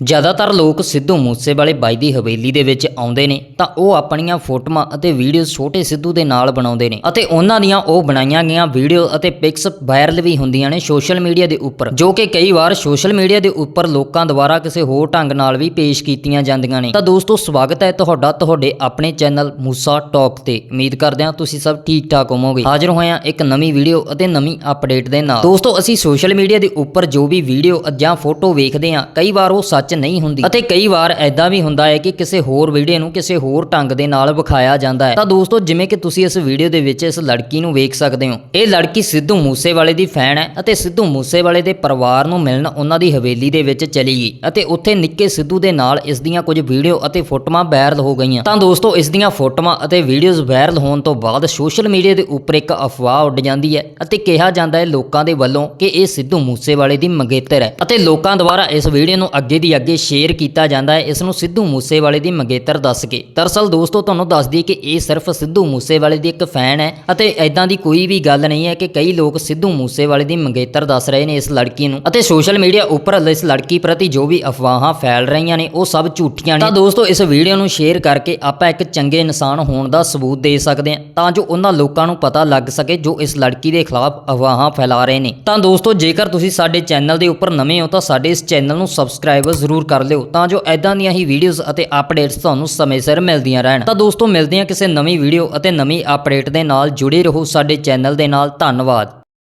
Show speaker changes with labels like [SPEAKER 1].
[SPEAKER 1] ਜ਼ਿਆਦਾਤਰ ਲੋਕ ਸਿੱਧੂ ਮੂਸੇਵਾਲੇ ਬਾਈ ਦੀ ਹਵੇਲੀ ਦੇ ਵਿੱਚ ਆਉਂਦੇ ਨੇ, ਤਾਂ ਉਹ ਆਪਣੀਆਂ ਫੋਟੋਆਂ ਅਤੇ ਵੀਡੀਓਜ਼ ਛੋਟੇ ਸਿੱਧੂ ਦੇ ਨਾਲ ਬਣਾਉਂਦੇ ਨੇ ਅਤੇ ਉਹਨਾਂ ਦੀਆਂ ਉਹ ਬਣਾਈਆਂ ਗਈਆਂ ਵੀਡੀਓ ਅਤੇ ਪਿਕਸ ਵਾਇਰਲ ਵੀ ਹੁੰਦੀਆਂ ਨੇ ਸੋਸ਼ਲ ਮੀਡੀਆ ਦੇ ਉੱਪਰ, ਜੋ ਕਿ ਕਈ ਵਾਰ ਸੋਸ਼ਲ ਮੀਡੀਆ ਦੇ ਉੱਪਰ ਲੋਕਾਂ ਦੁਆਰਾ ਕਿਸੇ ਹੋਰ ਢੰਗ ਨਾਲ ਵੀ ਪੇਸ਼ ਕੀਤੀਆਂ ਜਾਂਦੀਆਂ ਨੇ। ਤਾਂ ਦੋਸਤੋ, ਸਵਾਗਤ ਹੈ ਤੁਹਾਡਾ ਤੁਹਾਡੇ ਆਪਣੇ ਚੈਨਲ ਮੂਸਾ ਟਾਕ ਤੇ। ਉਮੀਦ ਕਰਦੇ ਹਾਂ ਤੁਸੀਂ ਸਭ ਠੀਕ ਠਾਕ ਹੋਵੋਗੇ। ਹਾਜ਼ਰ ਹੋਏ ਹਾਂ ਇੱਕ ਨਵੀਂ ਵੀਡੀਓ ਅਤੇ ਨਵੀਂ ਅਪਡੇਟ ਦੇ ਨਾਲ। ਦੋਸਤੋ, ਅਸੀਂ ਸੋਸ਼ਲ ਮੀਡੀਆ ਦੇ ਉੱਪਰ ਜੋ ਵੀ ਵੀਡੀਓ ਜਾਂ ਫੋਟੋ ਵੇਖਦੇ ਹਾਂ, ਕਈ ਵਾਰ ਉਹ ਸੱਚ ਨਹੀਂ ਹੁੰਦੀ। ਅਤੇ ਕਈ ਵਾਰ ਐਦਾਂ ਵੀ ਹੁੰਦਾ ਹੈ ਕਿ ਕਿਸੇ ਹੋਰ ਵੀਡੀਓ ਨੂੰ ਕਿਸੇ ਹੋਰ ਢੰਗ ਦੇ ਨਾਲ ਵਿਖਾਇਆ ਜਾਂਦਾ ਹੈ। ਤਾਂ ਦੋਸਤੋ, ਜਿਵੇਂ ਕਿ ਤੁਸੀਂ ਇਸ ਵੀਡੀਓ ਦੇ ਵਿੱਚ ਇਸ ਲੜਕੀ ਨੂੰ ਵੇਖ ਸਕਦੇ ਹੋ। ਇਹ ਲੜਕੀ ਸਿੱਧੂ ਮੂਸੇਵਾਲੇ ਦੀ ਫੈਨ ਹੈ ਅਤੇ ਸਿੱਧੂ ਮੂਸੇਵਾਲੇ ਦੇ ਪਰਿਵਾਰ ਨੂੰ ਮਿਲਣ ਉਹਨਾਂ ਦੀ ਹਵੇਲੀ ਦੇ ਵਿੱਚ ਚਲੀ ਗਈ ਅਤੇ ਉੱਥੇ ਨਿੱਕੇ ਸਿੱਧੂ ਦੇ ਨਾਲ ਇਸ ਦੀਆਂ ਕੁਝ ਵੀਡੀਓ ਅਤੇ ਫੋਟੋਆਂ ਵਾਇਰਲ ਹੋ ਗਈਆਂ। ਤਾਂ ਦੋਸਤੋ, ਇਸ ਦੀਆਂ ਫੋਟੋਆਂ ਅਤੇ ਵੀਡੀਓਜ਼ ਵਾਇਰਲ ਹੋਣ ਤੋਂ ਬਾਅਦ ਸੋਸ਼ਲ ਮੀਡੀਆ ਦੇ ਉੱਪਰ ਇੱਕ ਅਫਵਾਹ ਉੱਡ ਜਾਂਦੀ ਹੈ ਅਤੇ ਕਿਹਾ ਜਾਂਦਾ ਹੈ ਲੋਕਾਂ ਦੇ ਵੱਲੋਂ ਕਿ ਇਹ ਸਿੱਧੂ ਮੂਸੇਵਾਲੇ ਦੀ ਮੰਗੇਤਰ ਹੈ ਅਤੇ ਲੋਕਾਂ ਦੁਆਰਾ ਇਸ ਵੀਡੀਓ ਨੂੰ ਅੱਗੇ ਦੀ ਅੱਗੇ ਸ਼ੇਅਰ ਕੀਤਾ ਜਾਂਦਾ ਹੈ। ਇਸ ਨੂੰ ਸਿੱਧੂ ਮੂਸੇਵਾਲੇ ਦੀ ਮੰਗੇਤਰ ਦੱਸ ਕੇ। ਦਰਅਸਲ ਦੋਸਤੋ, ਤੁਹਾਨੂੰ ਦੱਸ ਦਈਏ ਕਿ ਇਹ ਸਿਰਫ ਸਿੱਧੂ ਮੂਸੇਵਾਲੇ ਦੀ ਇੱਕ ਫੈਨ ਹੈ ਅਤੇ ਐਦਾਂ ਦੀ ਕੋਈ ਵੀ ਗੱਲ ਨਹੀਂ ਹੈ ਕਿ ਕਈ ਲੋਕ ਸਿੱਧੂ ਮੂਸੇਵਾਲੇ ਦੀ ਮੰਗੇਤਰ ਦੱਸ ਰਹੇ ਨੇ ਇਸ ਲੜਕੀ ਨੂੰ। ਅਤੇ ਸੋਸ਼ਲ ਮੀਡੀਆ ਉੱਪਰ ਇਸ ਲੜਕੀ ਪ੍ਰਤੀ ਜੋ ਵੀ ਅਫਵਾਹਾਂ ਫੈਲ ਰਹੀਆਂ ਨੇ, ਉਹ ਸਭ ਝੂਠੀਆਂ ਨੇ। ਤਾਂ ਦੋਸਤੋ, ਇਸ ਵੀਡੀਓ ਨੂੰ ਸ਼ੇਅਰ ਕਰਕੇ ਆਪਾਂ ਇੱਕ ਚੰਗੇ ਇਨਸਾਨ ਹੋਣ ਦਾ ਸਬੂਤ ਦੇ ਸਕਦੇ ਹਾਂ, ਤਾਂ ਜੋ ਉਹਨਾਂ ਲੋਕਾਂ ਨੂੰ ਪਤਾ ਲੱਗ ਸਕੇ ਜੋ ਇਸ ਲੜਕੀ ਦੇ ਖਿਲਾਫ ਅਫਵਾਹਾਂ ਫੈਲਾ ਰਹੇ ਨੇ। ਤਾਂ ਦੋਸਤੋ, ਜੇਕਰ ਤੁਸੀਂ ਸਾਡੇ ਚੈਨਲ ਦੇ ਉੱਪਰ ਨਵੇਂ ਹੋ, ਤਾਂ ਸਾਡੇ ਇਸ ਚੈਨਲ ਨੂੰ ਸਬਸਕ੍ਰਾਈਬ ਜ਼ਰੂਰ ਕਰ ਲਿਓ, ਤਾਂ ਜੋ ਐਦਾਂ ਦੀਆਂ ਹੀ ਵੀਡੀਓਜ਼ ਅਤੇ ਅਪਡੇਟਸ ਤੁਹਾਨੂੰ ਸਮੇਂ ਸਿਰ ਮਿਲਦੀਆਂ ਰਹਿਣ। ਤਾਂ ਦੋਸਤੋ, ਮਿਲਦੇ ਹਾਂ ਕਿਸੇ ਨਵੀਂ ਵੀਡੀਓ ਅਤੇ ਨਵੀਂ ਅਪਡੇਟ ਦੇ ਨਾਲ। ਜੁੜੇ ਰਹੋ ਸਾਡੇ ਚੈਨਲ ਦੇ ਨਾਲ। ਧੰਨਵਾਦ।